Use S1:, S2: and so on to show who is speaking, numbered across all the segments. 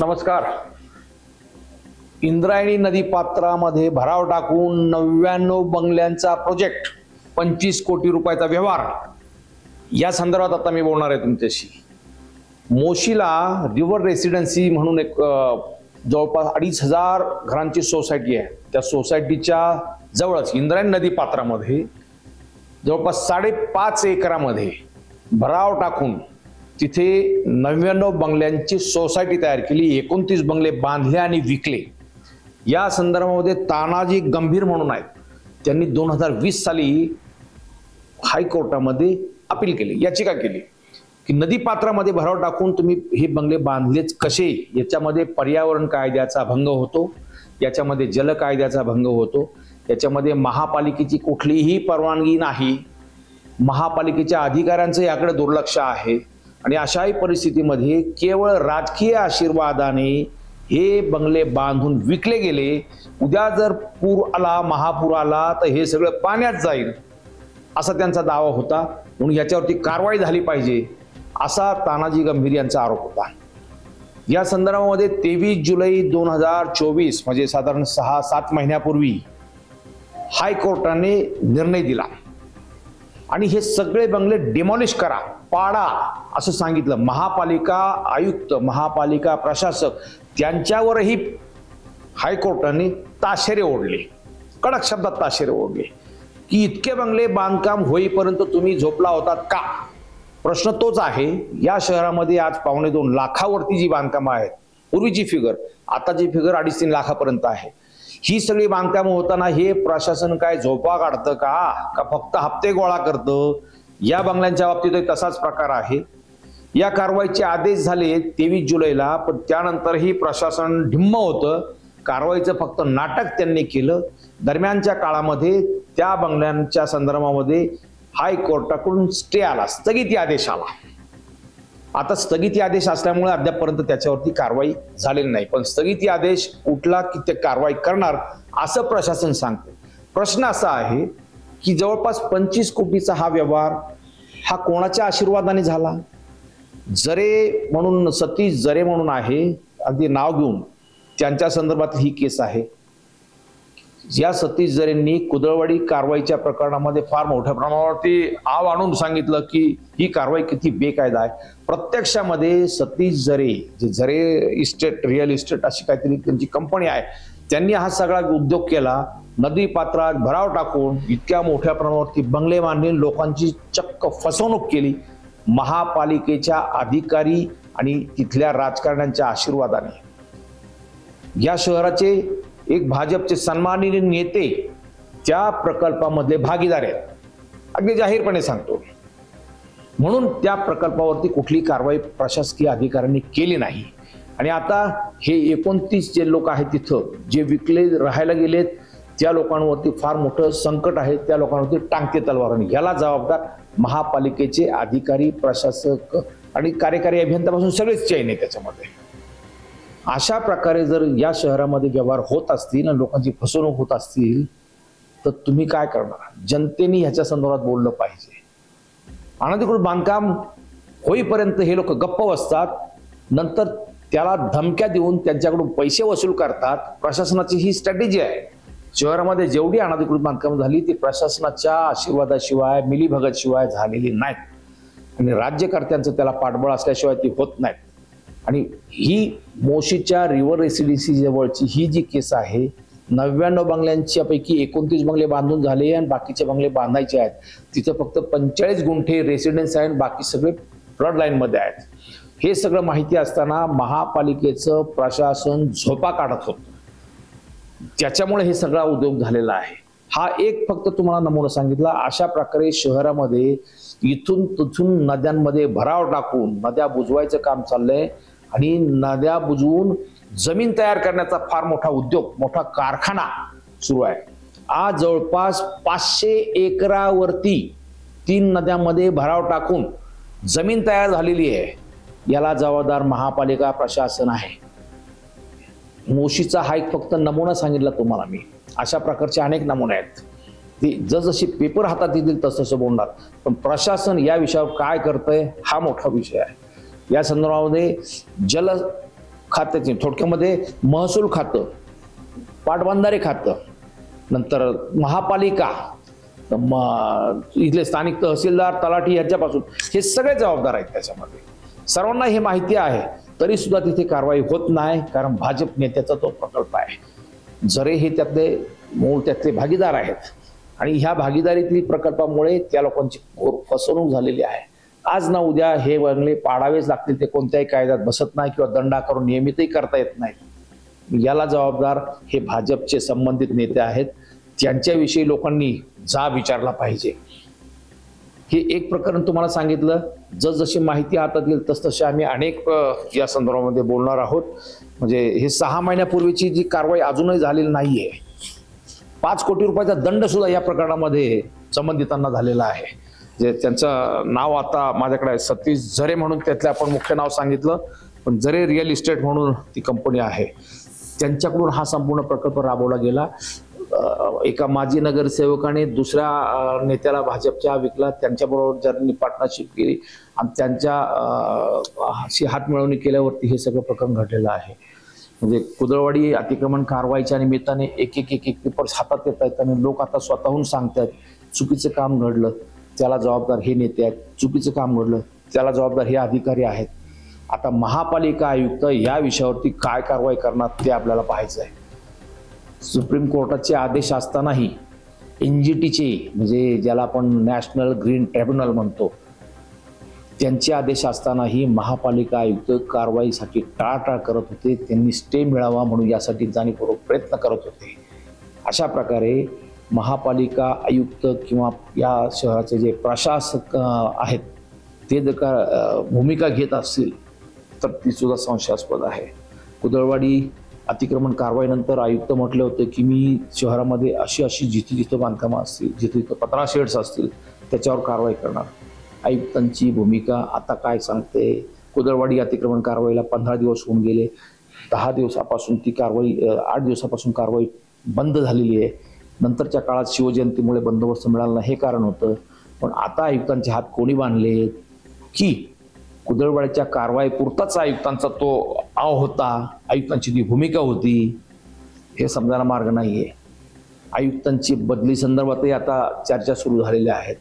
S1: नमस्कार. इंद्रायणी नदी पात्रामध्ये भराव टाकून नव्याण्णव बंगल्यांचा प्रोजेक्ट पंचवीस कोटी रुपयाचा व्यवहार. या संदर्भात आता मी बोलणार आहे तुमच्याशी. मोशीला रिव्हर रेसिडेन्सी म्हणून एक जवळपास अडीच हजार घरांची सोसायटी आहे. त्या सोसायटीच्या जवळच इंद्रायणी नदी पात्रामध्ये जवळपास साडेपाच एकरामध्ये भराव टाकून तिथे नव्याण्णव बंगल्यांची सोसायटी तयार केली एकोणतीस बंगले बांधले आणि विकले. या संदर्भामध्ये तानाजी गंभीर म्हणून आहेत. त्यांनी दोन हजार वीस साली हायकोर्टामध्ये अपील केली याचिका केली की नदी पात्रामध्ये भराव टाकून तुम्ही हे बंगले बांधलेच कसे? याच्यामध्ये पर्यावरण कायद्याचा भंग होतो याच्यामध्ये जल कायद्याचा भंग होतो याच्यामध्ये महापालिकेची कुठलीही परवानगी नाही. महापालिकेच्या अधिकाऱ्यांचं याकडे दुर्लक्ष आहे. आणि अशाही परिस्थितीमध्ये केवळ राजकीय आशीर्वादाने हे बंगले बांधून विकले गेले. उद्या जर पूर आला महापूर आला तर हे सगळं पाण्यात जाईल असा त्यांचा दावा होता. म्हणून याच्यावरती कारवाई झाली पाहिजे असा तानाजी गंभीर यांचा आरोप होता. या संदर्भामध्ये तेवीस जुलै दोन हजार चोवीस म्हणजे साधारण सहा सात महिन्यापूर्वी हायकोर्टाने निर्णय दिला. आणि हे सगळे बंगले डिमॉलिश करा पाडा असं सांगितलं. महापालिका आयुक्त महापालिका प्रशासक त्यांच्यावरही हायकोर्टाने ताशेरे ओढले. कडक शब्दात ताशेरे ओढले. की इतके बंगले बांधकाम होईपर्यंत तुम्ही झोपला होतात का? प्रश्न तोच आहे. या शहरामध्ये आज पावणे दोन लाखावरती जी बांधकामं आहेत पूर्वीची फिगर आताची फिगर अडीच तीन लाखापर्यंत आहे. ही सगळी बांधकामं होताना हे प्रशासन काय झोपा काढतं का? का फक्त हप्ते गोळा करतं? या बंगल्यांच्या बाबतीत तसाच प्रकार आहे. या कारवाईचे आदेश झाले तेवीस जुलैला पण त्यानंतरही प्रशासन ढिम्म होतं. कारवाईचं फक्त नाटक त्यांनी केलं. दरम्यानच्या काळामध्ये त्या बंगल्यांच्या संदर्भामध्ये हायकोर्टाकडून स्टे आला स्थगिती आदेश आला. आता स्थगिती आदेश असल्यामुळे अद्यापपर्यंत त्याच्यावरती कारवाई झालेली नाही. पण स्थगिती आदेश उठला की ते कारवाई करणार असं प्रशासन सांगते प्रश्न असा आहे की जवळपास पंचवीस कोटीचा हा व्यवहार हा कोणाच्या आशीर्वादाने झाला? जरे म्हणून सतीश जरे म्हणून आहे अगदी नाव घेऊन त्यांच्या संदर्भात ही केस आहे. या सतीश जरेंनी कुदळवाडी कारवाईच्या प्रकरणामध्ये फार मोठ्या प्रमाणावरती आव आणून सांगितलं की ही कारवाई किती बेकायदा आहे. प्रत्यक्षामध्ये सतीश जरे जे जरे इस्टेट रिअल इस्टेट अशी काहीतरी त्यांची कंपनी आहे त्यांनी हा सगळा उद्योग केला. नदी पात्रात भराव टाकून इतक्या मोठ्या प्रमाणावरती बंगले बांधले लोकांची चक्क फसवणूक केली. महापालिकेच्या अधिकारी आणि तिथल्या राजकारण्यांच्या आशीर्वादाने. या शहराचे एक भाजपचे सन्माननीय नेते त्या प्रकल्पामधले भागीदार आहेत. अगदी जाहीरपणे सांगतो. म्हणून त्या प्रकल्पावरती कुठली कारवाई प्रशासकीय अधिकाऱ्यांनी केली नाही. आणि आता हे एकोणतीस जे लोक आहेत तिथं जे विकले राहायला गेलेत त्या लोकांवरती फार मोठं संकट आहे. त्या लोकांवरती टांगते तलवार. याला जबाबदार महापालिकेचे अधिकारी प्रशासक आणि कार्यकारी अभियंत्यापासून सगळेच चैन आहे त्याच्यामध्ये. अशा प्रकारे जर या शहरामध्ये व्यवहार होत असतील आणि लोकांची फसवणूक होत असतील तर तुम्ही काय करणार? जनतेने ह्याच्या संदर्भात बोललं पाहिजे. अनधिकृत बांधकाम होईपर्यंत हे लोक गप्प बसतात. नंतर त्याला धमक्या देऊन त्यांच्याकडून पैसे वसूल करतात. प्रशासनाची ही स्ट्रॅटेजी आहे. शहरामध्ये जेवढी अनधिकृत बांधकाम झाली ती प्रशासनाच्या आशीर्वादाशिवाय मिलीभगतशिवाय झालेली नाहीत. आणि राज्यकर्त्यांचं त्याला पाठबळ असल्याशिवाय ती होत नाहीत. आणि ही मोशीच्या रिव्हर रेसिडेन्सी जवळची ही जी केस आहे नव्याण्णव बंगल्यांच्या पैकी एकोणतीस बंगले बांधून झाले आणि बाकीचे बंगले बांधायचे आहेत. तिथं फक्त पंचेचाळीस गुंठे रेसिडेन्स आहे आणि बाकी सगळे फ्लड लाईनमध्ये आहेत. हे सगळं माहिती असताना महापालिकेचं प्रशासन झोपा काढत होतं. त्याच्यामुळे हे सगळा उद्योग झालेला आहे. हा एक फक्त तुम्हाला नमुना सांगितला अशा प्रकारे शहरामध्ये इथून तिथून नद्यांमध्ये भराव टाकून नद्या बुजवायचं काम चाललंय. आणि नद्या बुजवून जमीन तयार करण्याचा फार मोठा उद्योग मोठा कारखाना सुरू आहे. आज जवळपास पाचशे एकरावरती तीन नद्यांमध्ये भराव टाकून जमीन तयार झालेली आहे. याला जबाबदार महापालिका प्रशासन आहे. मोशीचा हा एक फक्त नमुना सांगितला तुम्हाला मी. अशा प्रकारचे अनेक नमुने आहेत. ते जसजशी पेपर हातात येतील तसं तसं बोलणार. पण प्रशासन या विषयावर काय करतंय हा मोठा विषय आहे. या संदर्भामध्ये जल खात्याचे थोडक्यामध्ये महसूल खातं पाटबंधारे खातं नंतर महापालिका म- इथले स्थानिक तहसीलदार तलाठी यांच्यापासून हे सगळे जबाबदार आहेत त्याच्यामध्ये. सर्वांना हे माहिती आहे तरी सुद्धा तिथे कारवाई होत नाही कारण भाजप नेत्याचा तो प्रकल्प आहे. जरे हे त्यातले मूळ त्यातले भागीदार आहेत आणि ह्या भागीदारीतील प्रकल्पामुळे त्या लोकांची फसवणूक झालेली आहे. आज ना उद्या हे बंगले पाडावेच लागतील ते कोणत्याही कायद्यात बसत नाही किंवा दंडा करून नियमितही करता येत नाही. याला जबाबदार हे भाजपचे संबंधित नेते आहेत. त्यांच्याविषयी लोकांनी जा विचारला पाहिजे. हे एक प्रकरण तुम्हाला सांगितलं. जसजशी माहिती हातात येईल तसतसे आम्ही अनेक या संदर्भामध्ये बोलणार आहोत. म्हणजे हे सहा महिन्यापूर्वीची जी कारवाई अजूनही झालेली नाहीये. पाच कोटी रुपयाचा दंड सुद्धा या प्रकरणामध्ये संबंधितांना झालेला आहे. जे त्यांचं नाव आता माझ्याकडे आहे सतीश झरे म्हणून त्यातलं आपण मुख्य नाव सांगितलं. पण झरे रिअल इस्टेट म्हणून ती कंपनी आहे. त्यांच्याकडून हा संपूर्ण प्रकल्प राबवला गेला. एका माजी नगरसेवकाने दुसऱ्या नेत्याला भाजपच्या विकला. त्यांच्याबरोबर ज्यांनी पार्टनरशिप केली आणि त्यांच्या हातमिळवणी केल्यावरती हे सगळं प्रकरण घडलेलं आहे. म्हणजे कुदळवाडी अतिक्रमण कारवाईच्या निमित्ताने एक एक एक एक पेपर्स हातात येत आहेत आणि लोक आता स्वतःहून सांगतायत चुकीचं काम घडलं. त्याला जबाबदार हे नेते आहेत चुकीचं काम घडलं त्याला जबाबदार हे अधिकारी आहेत. आता महापालिका आयुक्त या विषयावरती काय कारवाई करणार ते आपल्याला पाहायचं आहे. सुप्रीम कोर्टाचे आदेश असतानाही एन जी टीचे म्हणजे ज्याला आपण नॅशनल ग्रीन ट्रिब्युनल म्हणतो त्यांचे आदेश असतानाही महापालिका आयुक्त कारवाईसाठी टाळाटाळ करत होते. त्यांनी स्टे मिळावा म्हणून यासाठी जाणीवपूर्वक प्रयत्न करत होते. अशा प्रकारे महापालिका आयुक्त किंवा या शहराचे जे प्रशासक आहेत ते जर का भूमिका घेत असतील तर ती सुद्धा संशयास्पद आहे. कुदळवाडी अतिक्रमण कारवाईनंतर आयुक्त म्हटले होते की मी शहरामध्ये अशी अशी जिथे जिथं बांधकामं असतील जिथे जिथं पत्रा शेड्स असतील त्याच्यावर कारवाई करणार. आयुक्तांची भूमिका आता काय सांगते? कुदळवाडी अतिक्रमण कारवाईला पंधरा दिवस होऊन गेले. दहा दिवसापासून ती कारवाई आठ दिवसापासून कारवाई बंद झालेली आहे. नंतरच्या काळात शिवजयंतीमुळे बंदोबस्त मिळाला हे कारण होतं. पण आता आयुक्तांचे हात कोणी बांधले की कुदळवाडीच्या कारवाई पुरताच आयुक्तांचा तो आव होता आयुक्तांची ती भूमिका होती हे समजायला मार्ग नाही आहे आयुक्तांची बदली संदर्भातही आता चर्चा सुरू झालेल्या आहेत.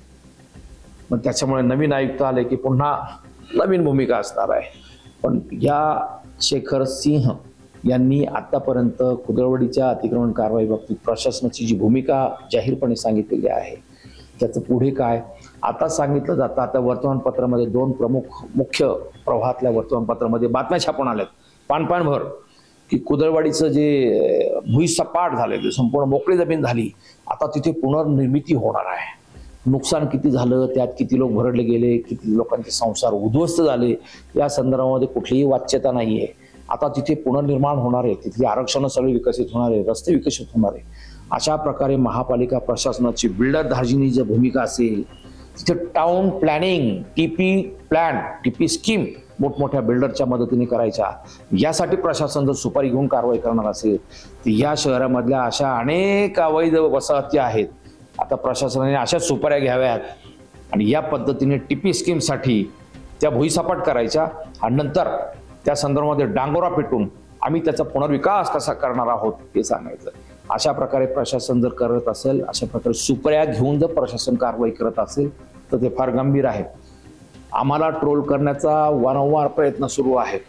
S1: मग त्याच्यामुळे नवीन आयुक्त आले की पुन्हा नवीन भूमिका असणार आहे. पण या शेखर सिंह यांनी आतापर्यंत कुदळवडीच्या अतिक्रमण कारवाई बाबतीत प्रशासनाची जी भूमिका जाहीरपणे सांगितलेली आहे त्याचं पुढे काय? आता सांगितलं जातं आता वर्तमानपत्रामध्ये दोन प्रमुख मुख्य प्रवाहातल्या वर्तमानपत्रामध्ये बातम्या छापून आल्यात. पानपानभर की कुदळवाडीचं जे भुईसपाट झालेलं संपूर्ण मोकळी जमीन झाली आता तिथे पुनर्निर्मिती होणार आहे. नुकसान किती झालं त्यात किती लोक भरडले गेले किती लोकांचे संसार उद्ध्वस्त झाले या संदर्भामध्ये कुठलीही वाच्यता नाही आहे आता तिथे पुनर्निर्माण होणार आहे तिथली आरक्षणं सगळी विकसित होणार आहे रस्ते विकसित होणार आहे. अशा प्रकारे महापालिका प्रशासनाची बिल्डर धार्जिनी जी भूमिका असेल तिथे town planning TP plan TP scheme मोठमोठ्या बिल्डरच्या मदतीने करायच्या. यासाठी प्रशासन जर सुपारी घेऊन कारवाई करणार असेल तर या शहरामधल्या अशा अनेक अवैध वसाहती आहेत. आता प्रशासनाने अशा सुपाऱ्या घ्याव्यात आणि या पद्धतीने टीपी स्कीमसाठी त्या भुईसपाट करायच्या आणि नंतर त्या संदर्भामध्ये डांगोरा पेटून आम्ही त्याचा पुनर्विकास कसा करणार आहोत हे सांगायचं. अशा प्रकारे प्रशासन जर करत असेल अशा प्रकारे सुपऱ्या घेऊन जर प्रशासन कारवाई करत असेल तर ते फार गंभीर आहे. आम्हाला ट्रोल करण्याचा वारंवार प्रयत्न सुरू आहे.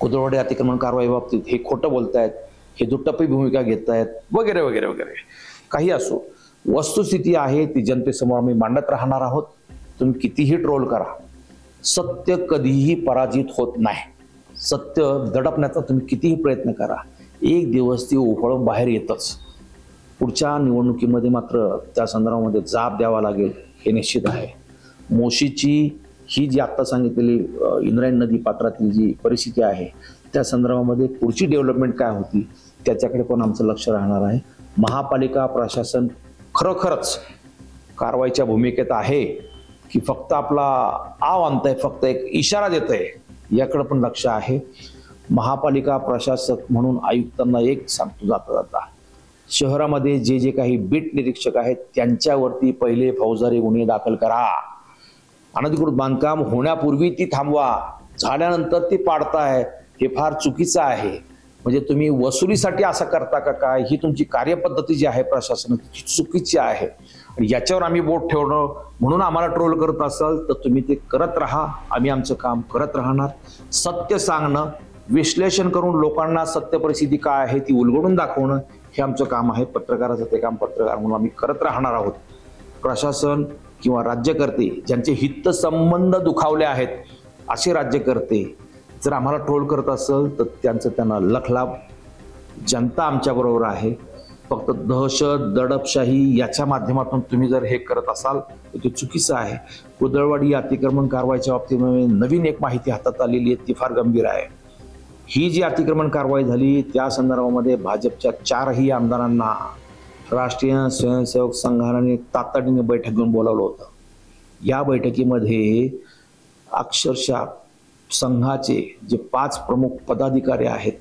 S1: कुदरवाडी अतिक्रमण कारवाई बाबतीत हे खोटं बोलतायत हे दुटप्पी भूमिका घेत आहेत वगैरे वगैरे वगैरे. काही असो वस्तुस्थिती आहे ती जनतेसमोर आम्ही मांडत राहणार आहोत. तुम्ही कितीही ट्रोल करा सत्य कधीही पराजित होत नाही. सत्य दडपण्याचा तुम्ही कितीही प्रयत्न करा. एक दिवस ती उफळून बाहेर येतच. पुढच्या निवडणुकीमध्ये मात्र त्या संदर्भामध्ये जाब द्यावा लागेल हे निश्चित आहे. मोशीची ही जी आत्ता सांगितलेली इंद्रायण नदी पात्रातील जी परिस्थिती आहे त्या संदर्भामध्ये पुढची डेव्हलपमेंट काय होती त्याच्याकडे पण आमचं लक्ष राहणार आहे. महापालिका प्रशासन खरोखरच कारवाईच्या भूमिकेत आहे. की फक्त आपला आव आणतंय फक्त एक इशारा देत आहे याकडे पण लक्ष आहे. महापालिका प्रशासक म्हणून आयुक्तांना एक सांगतो जाता जाता. शहरामध्ये जे जे काही बीट निरीक्षक आहेत त्यांच्यावरती पहिले फौजदारी गुन्हे दाखल करा. अनधिकृत बांधकाम होण्यापूर्वी ती थांबवा. झाल्यानंतर ती पाडताय. हे फार चुकीचं आहे. म्हणजे तुम्ही वसुलीसाठी असं करता का काय? ही तुमची कार्यपद्धती जी आहे प्रशासनाची चुकीची आहे. याच्यावर आम्ही बोट ठेवणं म्हणून आम्हाला ट्रोल करत असाल तर तुम्ही ते करत राहा. आम्ही आमचं काम करत राहणार. सत्य सांगणं विश्लेषण करून लोकांना सत्य परिस्थिती काय आहे ती उलगडून दाखवणं हे आमचं काम आहे. पत्रकाराचं ते काम पत्रकार म्हणून आम्ही करत राहणार आहोत. प्रशासन किंवा राज्यकर्ते ज्यांचे हितसंबंध दुखावले आहेत असे राज्यकर्ते जर आम्हाला ट्रोल करत असेल तर त्यांचं त्यांना लखलाभ जनता आमच्याबरोबर आहे. फक्त दहशत दडपशाही याच्या माध्यमातून तुम्ही जर हे करत असाल तर ते चुकीचं आहे. कुदळवाडी अतिक्रमण कारवाईच्या बाबतीमध्ये नवीन एक माहिती हातात आलेली आहे ती फार गंभीर आहे. ही जी अतिक्रमण कारवाई झाली त्या संदर्भामध्ये भाजपच्या चारही आमदारांना राष्ट्रीय स्वयंसेवक संघाने तातडीने बैठक घेऊन बोलावलं होतं. या बैठकीमध्ये अक्षरशः संघाचे जे पाच प्रमुख पदाधिकारी आहेत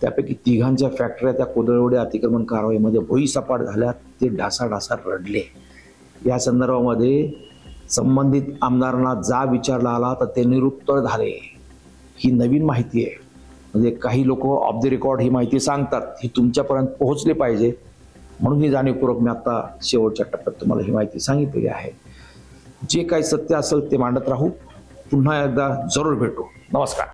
S1: त्यापैकी तिघांच्या फॅक्टऱ्या त्या कोदळवडे अतिक्रमण कारवाईमध्ये भुईसपाट झाल्या ते ढासाढासा रडले. या संदर्भामध्ये संबंधित आमदारांना जा विचारला आला तर ते निरुत्तर झाले. ही नवीन माहिती आहे. म्हणजे काही लोक ऑफ द रेकॉर्ड ही माहिती सांगतात. ही तुमच्यापर्यंत पोहोचली पाहिजे. म्हणून ही जाणीवपूर्वक मी आता शेवटच्या टप्प्यात तुम्हाला ही माहिती सांगितलेली आहे. जे काही सत्य असेल ते मांडत राहू. पुन्हा एकदा जरूर भेटू. नमस्कार.